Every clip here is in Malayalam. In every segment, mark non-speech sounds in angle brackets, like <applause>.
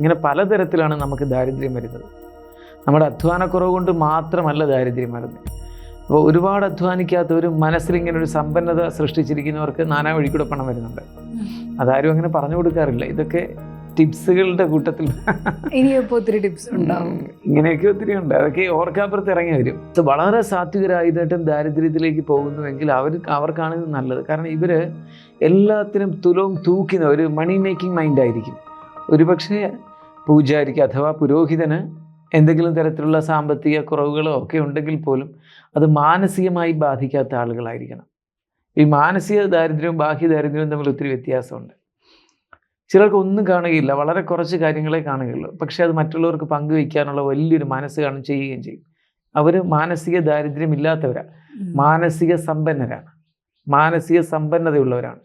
ഇങ്ങനെ പലതരത്തിലാണ് നമുക്ക് ദാരിദ്ര്യം വരുന്നത്. നമ്മുടെ അധ്വാനക്കുറവ് കൊണ്ട് മാത്രമല്ല ദാരിദ്ര്യം വരുന്നത്. അപ്പോൾ ഒരുപാട് അധ്വാനിക്കാത്തവരും മനസ്സിൽ ഇങ്ങനെ ഒരു സമ്പന്നത സൃഷ്ടിച്ചിരിക്കുന്നവർക്ക് നാനാ വഴി കൂടെ പണം വരുന്നുണ്ട്. അതാരും അങ്ങനെ പറഞ്ഞു കൊടുക്കാറില്ല. ഇതൊക്കെ ടിപ്സുകളുടെ കൂട്ടത്തിൽ. ഒത്തിരി ടിപ്സ് ഉണ്ടാവും. ഇങ്ങനെയൊക്കെ ഒത്തിരി ഉണ്ട്. അതൊക്കെ ഓർക്കാപ്പുറത്ത് ഇറങ്ങി വരും. വളരെ സാത്വികരായിട്ടും ദാരിദ്ര്യത്തിലേക്ക് പോകുന്നുവെങ്കിൽ അവർ അവർക്കാണ് ഇത് നല്ലത്. കാരണം ഇവർ എല്ലാത്തിനും തുലവും തൂക്കുന്ന ഒരു മണി മേക്കിംഗ് മൈൻഡ് ആയിരിക്കും. ഒരുപക്ഷെ പൂജാരിക്ക് അഥവാ പുരോഹിതന് എന്തെങ്കിലും തരത്തിലുള്ള സാമ്പത്തിക കുറവുകളോ ഒക്കെ ഉണ്ടെങ്കിൽ പോലും അത് മാനസികമായി ബാധിക്കാത്ത ആളുകളായിരിക്കണം. ഈ മാനസിക ദാരിദ്ര്യവും ബാഹ്യ ദാരിദ്ര്യവും തമ്മിൽ ഒത്തിരി വ്യത്യാസമുണ്ട്. ചിലർക്ക് ഒന്നും കാണുകയില്ല വളരെ കുറച്ച് കാര്യങ്ങളെ കാണുകയുള്ളൂ. പക്ഷേ അത് മറ്റുള്ളവർക്ക് പങ്കുവയ്ക്കാനുള്ള വലിയൊരു മനസ്സ് കാണും ചെയ്യുകയും ചെയ്യും. അവർ മാനസിക ദാരിദ്ര്യം ഇല്ലാത്തവരാണ് മാനസിക സമ്പന്നരാണ്. മാനസിക സമ്പന്നതയുള്ളവരാണ്.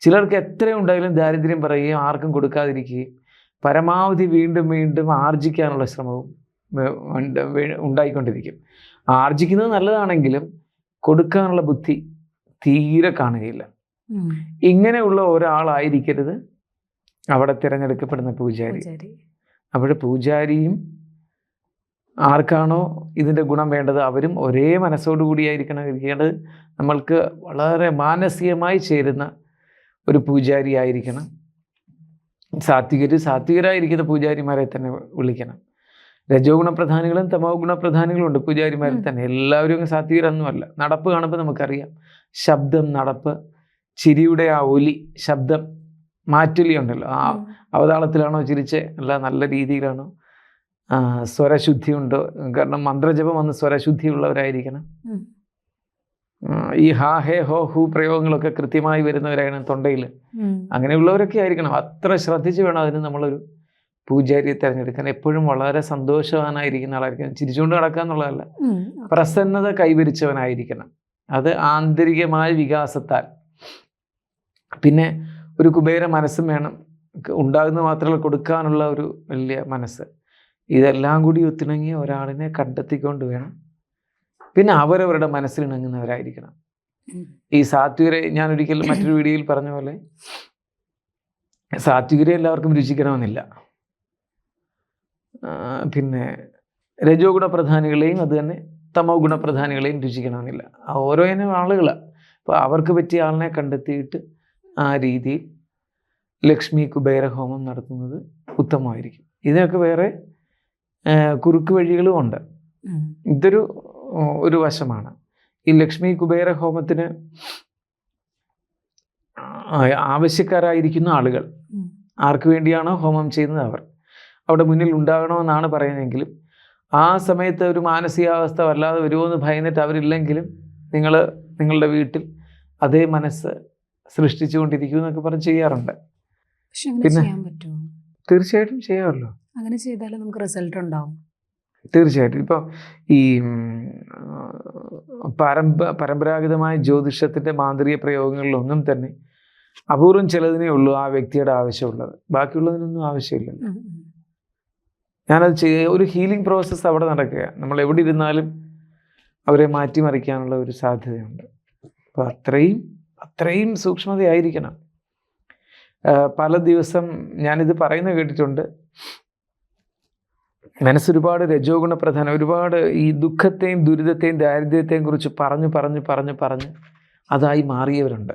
ചിലർക്ക് എത്ര ഉണ്ടായാലും ദാരിദ്ര്യം പറയുകയും ആർക്കും കൊടുക്കാതിരിക്കുകയും പരമാവധി വീണ്ടും വീണ്ടും ആർജിക്കാനുള്ള ശ്രമവും ഉണ്ടായിക്കൊണ്ടിരിക്കും. ആർജിക്കുന്നത് നല്ലതാണെങ്കിലും കൊടുക്കാനുള്ള ബുദ്ധി തീരെ കാണുകയില്ല. ഇങ്ങനെയുള്ള ഒരാളായിരിക്കരുത്. അവിടെ തിരഞ്ഞെടുക്കപ്പെടുന്ന പൂജാരി. അവിടെ പൂജാരിയും ആർക്കാണോ ഇതിന്റെ ഗുണം വേണ്ടത് അവരും ഒരേ മനസ്സോടുകൂടിയായിരിക്കണം ഇരിക്കേണ്ടത്. നമ്മൾക്ക് വളരെ മാനസികമായി ചേരുന്ന ഒരു പൂജാരി ആയിരിക്കണം. സാത്വികര് സാത്വികരായിരിക്കുന്ന പൂജാരിമാരെ തന്നെ വിളിക്കണം. രജോ ഗുണപ്രധാനികളും തമോ ഗുണപ്രധാനികളും ഉണ്ട്. പൂജാരിമാരിൽ തന്നെ എല്ലാവരും സാത്വികരൊന്നുമല്ല. നടപ്പ് കാണുമ്പോൾ നമുക്കറിയാം. ശബ്ദം നടപ്പ് ചിരിയുടെ ആ ഒലി ശബ്ദം മാറ്റൊലി ഉണ്ടല്ലോ ആ. അവതാളത്തിലാണോ ചിരിച്ച്? അല്ല നല്ല രീതിയിലാണോ? സ്വരശുദ്ധി ഉണ്ടോ കാരണം മന്ത്രജപം വന്ന് സ്വരശുദ്ധി ഉള്ളവരായിരിക്കണം ഉം. ആ, ഈ ഹാ ഹേ ഹോ ഹു പ്രയോഗങ്ങളൊക്കെ കൃത്യമായി വരുന്നവരാണ് തൊണ്ടയിൽ. അങ്ങനെയുള്ളവരൊക്കെ ആയിരിക്കണം. അത്ര ശ്രദ്ധിച്ച് വേണം അതിന് നമ്മളൊരു പൂജാരിയെ തിരഞ്ഞെടുക്കാൻ. എപ്പോഴും വളരെ സന്തോഷവാനായിരിക്കുന്ന ആളായിരിക്കണം. ചിരിച്ചുകൊണ്ട് നടക്കുക എന്നുള്ളതല്ല. പ്രസന്നത കൈവരിച്ചവനായിരിക്കണം. അത് ആന്തരികമായ വികാസത്താൽ. പിന്നെ ഒരു കുബേര മനസ്സും വേണം. ഉണ്ടാകുന്ന മാത്രമല്ല കൊടുക്കാനുള്ള ഒരു വലിയ മനസ്സ്. ഇതെല്ലാം കൂടി ഒത്തിണങ്ങിയ ഒരാളിനെ കണ്ടെത്തിക്കൊണ്ട് വേണം പിന്നെ അവരവരുടെ മനസ്സിലിണങ്ങുന്നവരായിരിക്കണം. ഈ സാത്വികരെ ഞാൻ ഒരിക്കൽ മറ്റൊരു വീഡിയോയിൽ പറഞ്ഞ പോലെ സാത്വികരെ എല്ലാവർക്കും രുചിക്കണമെന്നില്ല. പിന്നെ രജോ ഗുണപ്രധാനികളെയും അത് തന്നെ തമോ ഗുണപ്രധാനികളെയും രുചിക്കണമെന്നില്ല. ആ ഓരോ ഇനം ആളുകളാണ് അപ്പോൾ അവർക്ക് പറ്റിയ ആളിനെ കണ്ടെത്തിയിട്ട് ആ രീതിയിൽ ലക്ഷ്മി കുബേര ഹോമം നടത്തുന്നത് ഉത്തമമായിരിക്കും. ഇതിനൊക്കെ വേറെ കുറുക്ക് വഴികളും ഉണ്ട്. ഇതൊരു ഒരു വശമാണ്. ഈ ലക്ഷ്മി കുബേര ഹോമത്തിന് ആവശ്യക്കാരായിരിക്കുന്ന ആളുകൾ. ആർക്കു വേണ്ടിയാണോ ഹോമം ചെയ്യുന്നത് അവർ? അവിടെ മുന്നിൽ ഉണ്ടാകണമെന്നാണ് പറയുന്നതെങ്കിലും ആ സമയത്ത് ഒരു മാനസികാവസ്ഥ വല്ലാതെ വരുമോ എന്ന് ഭയന്നിട്ട് അവരില്ലെങ്കിലും നിങ്ങൾ നിങ്ങളുടെ വീട്ടിൽ അതേ മനസ്സ് സൃഷ്ടിച്ചുകൊണ്ടിരിക്കും എന്നൊക്കെ പറഞ്ഞ് ചെയ്യാറുണ്ട്. പിന്നെ? തീർച്ചയായിട്ടും ചെയ്യാമല്ലോ. അങ്ങനെ ചെയ്താലും നമുക്ക് റിസൾട്ട് ഉണ്ടാവും. തീർച്ചയായിട്ടും. ഇപ്പോൾ ഈ പരമ്പ പരമ്പരാഗതമായ ജ്യോതിഷത്തിന്റെ മാന്ത്രിക പ്രയോഗങ്ങളിലൊന്നും തന്നെ അപൂർവം ചിലതിനേ ഉള്ളൂ ആ വ്യക്തിയുടെ ആവശ്യമുള്ളത്. ബാക്കിയുള്ളതിനൊന്നും ആവശ്യമില്ല. ഞാനത് ചെയ്യ ഒരു ഹീലിംഗ് പ്രോസസ്സ് അവിടെ നടക്കുക. നമ്മൾ എവിടെ ഇരുന്നാലും അവരെ മാറ്റിമറിക്കാനുള്ള ഒരു സാധ്യതയുണ്ട്. അപ്പോൾ അത്രയും അത്രയും സൂക്ഷ്മതയായിരിക്കണം. പല ദിവസം ഞാനിത് പറയുന്ന കേട്ടിട്ടുണ്ട്. മനസ്സൊരുപാട് രജോ ഗുണ ഒരുപാട് ഈ ദുഃഖത്തെയും ദുരിതത്തെയും ദാരിദ്ര്യത്തെയും കുറിച്ച് പറഞ്ഞു പറഞ്ഞു പറഞ്ഞു പറഞ്ഞ് അതായി മാറിയവരുണ്ട്.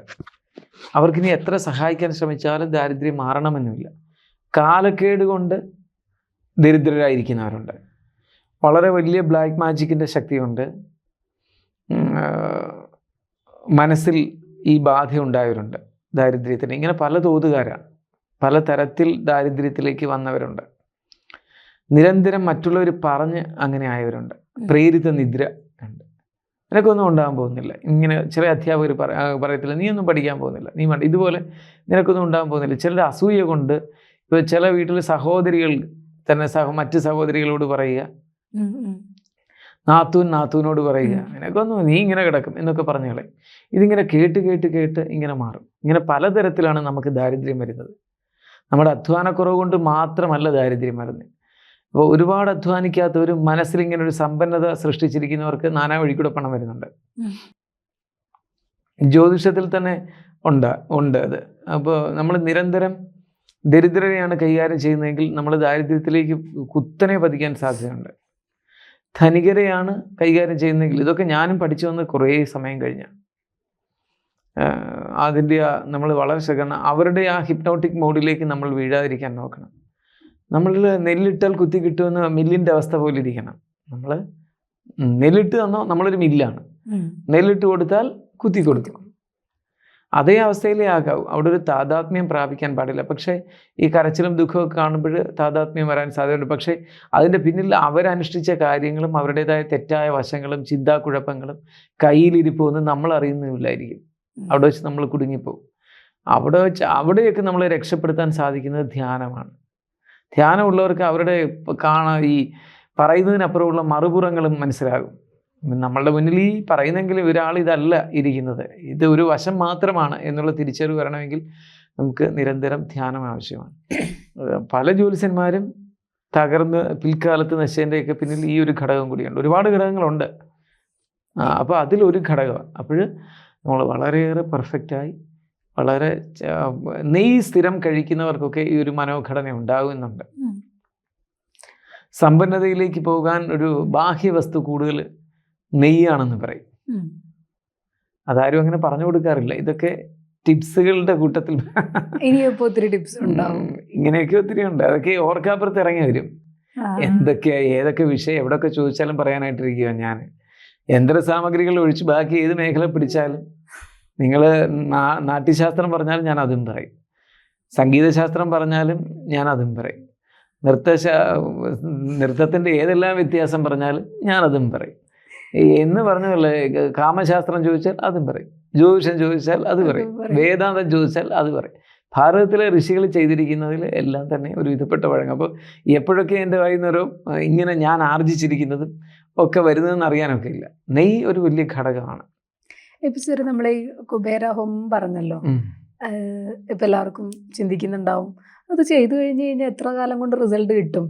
അവർക്കിനി എത്ര സഹായിക്കാൻ ശ്രമിച്ചാലും ദാരിദ്ര്യം മാറണമെന്നില്ല. കാലക്കേട് കൊണ്ട് ദരിദ്രരായിരിക്കുന്നവരുണ്ട്. വളരെ വലിയ ബ്ലാക്ക് മാജിക്കിന്റെ ശക്തിയുണ്ട്. മനസ്സിൽ ഈ ബാധ ഉണ്ടായവരുണ്ട് ദാരിദ്ര്യത്തിന്. ഇങ്ങനെ പല തോതുകാരാണ്. പല തരത്തിൽ ദാരിദ്ര്യത്തിലേക്ക് വന്നവരുണ്ട്. നിരന്തരം മറ്റുള്ളവർ പറഞ്ഞ് അങ്ങനെ ആയവരുണ്ട്. പ്രേരിത നിദ്ര ഉണ്ട്. നിനക്കൊന്നും ഉണ്ടാകാൻ പോകുന്നില്ല. ഇങ്ങനെ ചില അധ്യാപകർ പറയത്തില്ല നീ ഒന്നും പഠിക്കാൻ പോകുന്നില്ല. നീ വേണ്ട ഇതുപോലെ നിനക്കൊന്നും ഉണ്ടാകാൻ പോകുന്നില്ല. ചിലരുടെ അസൂയ കൊണ്ട് ഇപ്പോൾ ചില വീട്ടിൽ സഹോദരികൾ തന്നെ സഹ മറ്റ് സഹോദരികളോട് പറയുക. നാത്തൂൻ നാത്തൂനോട് പറയുക. നിനക്കൊന്നും നീ ഇങ്ങനെ കിടക്കും എന്നൊക്കെ പറഞ്ഞോളെ ഇതിങ്ങനെ കേട്ട് കേട്ട് കേട്ട് ഇങ്ങനെ മാറും. ഇങ്ങനെ പലതരത്തിലാണ് നമുക്ക് ദാരിദ്ര്യം വരുന്നത്. നമ്മുടെ അധ്വാനക്കുറവ് കൊണ്ട് മാത്രമല്ല ദാരിദ്ര്യം വരുന്നത്. അപ്പോൾ ഒരുപാട് അധ്വാനിക്കാത്തവരും മനസ്സിൽ ഇങ്ങനെ ഒരു സമ്പന്നത സൃഷ്ടിച്ചിരിക്കുന്നവർക്ക് നാനാ വഴിക്കൂടെ പണം വരുന്നുണ്ട്. ജ്യോതിഷത്തിൽ തന്നെ ഉണ്ട് ഉണ്ട് അത്. അപ്പോൾ നമ്മൾ നിരന്തരം ദരിദ്രരെയാണ് കൈകാര്യം ചെയ്യുന്നതെങ്കിൽ നമ്മൾ ദാരിദ്ര്യത്തിലേക്ക് കുത്തനെ പതിക്കാൻ സാധ്യതയുണ്ട്. ധനികരെയാണ് കൈകാര്യം ചെയ്യുന്നതെങ്കിൽ ഇതൊക്കെ ഞാനും പഠിച്ചു വന്ന് കുറേ സമയം കഴിഞ്ഞ. അതിന്റെ നമ്മൾ വളരെ ശ്രദ്ധ അവരുടെ ആ ഹിപ്നോട്ടിക് മോഡിലേക്ക് നമ്മൾ വീഴാതിരിക്കാൻ നോക്കണം. നമ്മളിൽ നെല്ലിട്ടാൽ കുത്തി കിട്ടുമെന്ന് മില്ലിന്റെ അവസ്ഥ പോലെ ഇരിക്കണം നമ്മൾ നെല്ലിട്ട് തന്നോ നമ്മളൊരു മില്ലാണ്. നെല്ലിട്ട് കൊടുത്താൽ കുത്തി കൊടുക്കും. അതേ അവസ്ഥയിലേ ആകാവൂ. അവിടെ ഒരു താതാത്മ്യം പ്രാപിക്കാൻ പാടില്ല. പക്ഷേ ഈ കരച്ചിലും ദുഃഖമൊക്കെ കാണുമ്പോൾ താതാത്മ്യം വരാൻ സാധ്യതയുണ്ട്. പക്ഷേ അതിന്റെ പിന്നിൽ അവരനുഷ്ഠിച്ച കാര്യങ്ങളും അവരുടേതായ തെറ്റായ വശങ്ങളും ചിന്താക്കുഴപ്പങ്ങളും കയ്യിലിരിപ്പൊന്നും നമ്മൾ അറിയുന്നില്ലായിരിക്കും അവിടെ വെച്ച് നമ്മൾ കുടുങ്ങിപ്പോകും അവിടെ വെച്ച് അവിടെയൊക്കെ നമ്മളെ രക്ഷപ്പെടുത്താൻ സാധിക്കുന്നത് ധ്യാനമാണ്. ധ്യാനമുള്ളവർക്ക് അവരുടെ കാണാൻ ഈ പറയുന്നതിനപ്പുറമുള്ള മറുപുറങ്ങളും മനസ്സിലാകും. നമ്മളുടെ മുന്നിൽ ഈ പറയുന്നെങ്കിലും ഒരാൾ ഇതല്ല ഇരിക്കുന്നത്. ഇത് ഒരു വശം മാത്രമാണ് എന്നുള്ള തിരിച്ചറിവ് വരണമെങ്കിൽ നമുക്ക് നിരന്തരം ധ്യാനം ആവശ്യമാണ്. പല ജ്യോത്സ്യന്മാരും തകർന്ന് പിൽക്കാലത്ത് നശേന്റെയൊക്കെ പിന്നിൽ ഈ ഒരു ഘടകം കൂടിയുണ്ട്. ഒരുപാട് ഘടകങ്ങളുണ്ട്. അപ്പോൾ അതിലൊരു ഘടകമാണ്. അപ്പോൾ നമ്മൾ വളരെയേറെ പെർഫെക്റ്റായി വളരെ നെയ് സ്ഥിരം കഴിക്കുന്നവർക്കൊക്കെ ഈ ഒരു മനോഘടന ഉണ്ടാകുന്നുണ്ട്. സമ്പന്നതയിലേക്ക് പോകാൻ ഒരു ബാഹ്യ ബാഹ്യവസ്തു കൂടുതൽ നെയ്യാണെന്ന് പറയും. അതാരും അങ്ങനെ പറഞ്ഞു കൊടുക്കാറില്ല. ഇതൊക്കെ ടിപ്സുകളുടെ കൂട്ടത്തിൽ. ഇനിയിപ്പോ ഒത്തിരി ടിപ്സ് ഉണ്ടാവും. ഇങ്ങനെയൊക്കെ ഒത്തിരി ഉണ്ട്. അതൊക്കെ ഓർക്കാപ്പുറത്ത് ഇറങ്ങി വരും. എന്തൊക്കെയാ ഏതൊക്കെ വിഷയം എവിടെയൊക്കെ ചോദിച്ചാലും പറയാനായിട്ടിരിക്കുക ഞാൻ യന്ത്ര സാമഗ്രികൾ ഒഴിച്ച് ബാക്കി ഏത് മേഖല പിടിച്ചാലും നിങ്ങൾ നാട്യശാസ്ത്രം പറഞ്ഞാലും ഞാൻ അതും പറയും. സംഗീതശാസ്ത്രം പറഞ്ഞാലും ഞാൻ അതും പറയും. നൃത്തശ നൃത്തത്തിന്റെ ഏതെല്ലാം വ്യത്യാസം പറഞ്ഞാലും ഞാൻ അതും പറയും. എന്ന് പറഞ്ഞല്ലേ കാമശാസ്ത്രം ചോദിച്ചാൽ അതും പറയും. ജ്യോതിഷം ചോദിച്ചാൽ അത് പറയും. വേദാന്തം ചോദിച്ചാൽ അത് പറയും. ഭാരതത്തിലെ ഋഷികൾ ചെയ്തിരിക്കുന്നതിൽ എല്ലാം തന്നെ ഒരു വിധപ്പെട്ട വഴങ്ങും. അപ്പോൾ എപ്പോഴൊക്കെ എന്റെ വൈകുന്നേരം ഇങ്ങനെ ഞാൻ ആർജിച്ചിരിക്കുന്നതും ഒക്കെ വരുന്നതെന്ന് അറിയാനൊക്കെ ഇല്ല. നെയ് ഒരു വലിയ ഘടകമാണ്. ഇപ്പൊ സാർ നമ്മളെ ഈ കുബേര ഹോം പറഞ്ഞല്ലോ. ഇപ്പൊ എല്ലാവർക്കും ചിന്തിക്കുന്നുണ്ടാവും. അത് ചെയ്തു കഴിഞ്ഞു കഴിഞ്ഞാൽ എത്ര കാലം കൊണ്ട് റിസൾട്ട് കിട്ടും?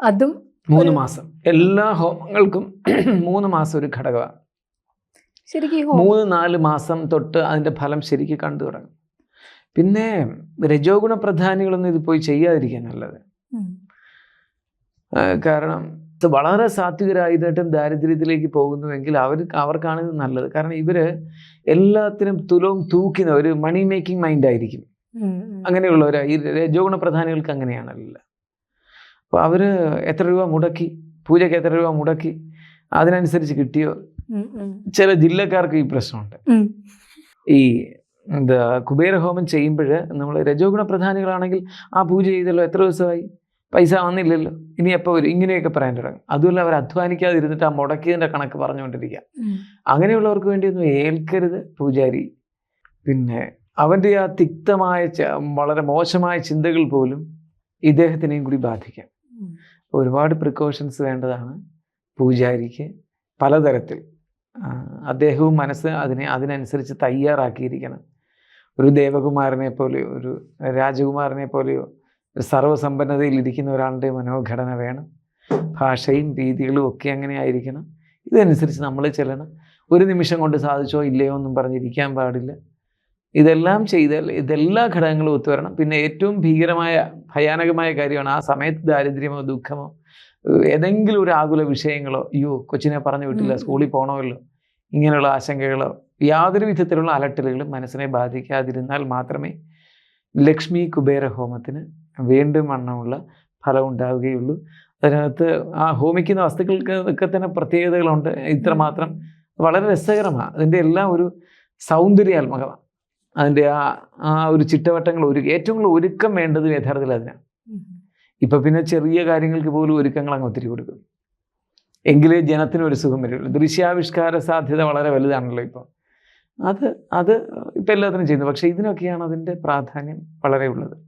അതും മൂന്ന് മാസം. എല്ലാ ഹോമങ്ങൾക്കും <clears throat> മൂന്ന് മാസം ഒരു ഘടകമാണ്. ശരിക്കും മൂന്ന് നാല് മാസം തൊട്ട് അതിന്റെ ഫലം ശരിക്കും കണ്ടു തുടങ്ങും. പിന്നെ രജോഗുണ പ്രധാനികളൊന്നും ഇത് പോയി ചെയ്യാതിരിക്കാൻ നല്ലത്. കാരണം വളരെ സാത്വികരായിട്ടും ദാരിദ്ര്യത്തിലേക്ക് പോകുന്നുവെങ്കിൽ അവർ അവർക്കാണ് നല്ലത് കാരണം ഇവർ എല്ലാത്തിനും തുലവും തൂക്കുന്ന ഒരു മണി മേക്കിംഗ് മൈൻഡ് ആയിരിക്കും. അങ്ങനെയുള്ളവരാ ഈ രജോഗുണ പ്രധാനികൾക്ക് അങ്ങനെയാണല്ല അപ്പോൾ അവർ എത്ര രൂപ മുടക്കി പൂജയ്ക്ക് എത്ര രൂപ മുടക്കി അതിനനുസരിച്ച് കിട്ടിയോ. ചില ജില്ലക്കാർക്ക് ഈ പ്രശ്നമുണ്ട്. ഈ എന്താ കുബേരഹോമം ചെയ്യുമ്പോൾ നമ്മൾ രജോഗുണ പ്രധാനികളാണെങ്കിൽ ആ പൂജ ചെയ്തല്ലോ എത്ര ദിവസമായി പൈസ വന്നില്ലല്ലോ. ഇനി എപ്പോൾ വരും? ഇങ്ങനെയൊക്കെ പറയാൻ തുടങ്ങും. അതുമല്ല അവർ അധ്വാനിക്കാതിരുന്നിട്ട് ആ മുടക്കിയതിന്റെ കണക്ക് പറഞ്ഞുകൊണ്ടിരിക്കുക. അങ്ങനെയുള്ളവർക്ക് വേണ്ടിയൊന്നും ഏൽക്കരുത് പൂജാരി. പിന്നെ അവന്റെ ആ തിക്തമായ വളരെ മോശമായ ചിന്തകൾ പോലും ഇദ്ദേഹത്തിനെയും കൂടി ബാധിക്കാം. ഒരുപാട് പ്രിക്കോഷൻസ് വേണ്ടതാണ് പൂജാരിക്ക് പലതരത്തിൽ. അദ്ദേഹവും മനസ്സ് അതിനെ അതിനനുസരിച്ച് തയ്യാറാക്കിയിരിക്കണം. ഒരു ദേവകുമാരനെ പോലെയോ ഒരു രാജകുമാരനെ പോലെയോ സർവസമ്പന്നതയിൽ ഇരിക്കുന്ന ഒരാളുടെ മനോഘടന വേണം. ഭാഷയും രീതികളും ഒക്കെ അങ്ങനെ ആയിരിക്കണം. ഇതനുസരിച്ച് നമ്മൾ ചെല്ലണം. ഒരു നിമിഷം കൊണ്ട് സാധിച്ചോ ഇല്ലയോ എന്നും പറഞ്ഞിരിക്കാൻ പാടില്ല. ഇതെല്ലാം ചെയ്താൽ ഇതെല്ലാ ഘടകങ്ങളും ഒത്തുവരണം. പിന്നെ ഏറ്റവും ഭീകരമായ ഭയാനകമായ കാര്യമാണ് ആ സമയത്ത് ദാരിദ്ര്യമോ ദുഃഖമോ ഏതെങ്കിലും ഒരു ആകുല വിഷയങ്ങളോ അയ്യോ കൊച്ചിനെ പറഞ്ഞു വിട്ടില്ല. സ്കൂളിൽ പോകണമല്ലോ ഇങ്ങനെയുള്ള ആശങ്കകളോ യാതൊരു വിധത്തിലുള്ള അലട്ടലുകളും മനസ്സിനെ ബാധിക്കാതിരുന്നാൽ മാത്രമേ ലക്ഷ്മി കുബേര ഹോമത്തിന് വീണ്ടും വണ്ണമുള്ള ഫലം ഉണ്ടാവുകയുള്ളൂ. അതിനകത്ത് ആ ഹോമിക്കുന്ന വസ്തുക്കൾക്ക് ഒക്കെ തന്നെ പ്രത്യേകതകളുണ്ട്. ഇത്രമാത്രം വളരെ രസകരമാണ്. അതിന്റെ എല്ലാം ഒരു സൗന്ദര്യാത്മകമാണ്. അതിന്റെ ആ ആ ഒരു ചിട്ടവട്ടങ്ങൾ ഒരു ഏറ്റവും കൂടുതൽ ഒരുക്കം വേണ്ടത് യഥാർത്ഥത്തിൽ അതിനാണ്. ഇപ്പം ഇപ്പൊ പിന്നെ ചെറിയ കാര്യങ്ങൾക്ക് പോലും ഒരുക്കങ്ങൾ അങ്ങ് ഒത്തിരി കൊടുക്കും. എങ്കിലേ ജനത്തിന് ഒരു സുഖം വരുള്ളൂ. ദൃശ്യാവിഷ്കാര സാധ്യത വളരെ വലുതാണല്ലോ ഇപ്പോൾ അത് അത് ഇപ്പം എല്ലാത്തിനും ചെയ്യുന്നു. പക്ഷേ ഇതിനൊക്കെയാണ് അതിന്റെ പ്രാധാന്യം വളരെ ഉള്ളത്.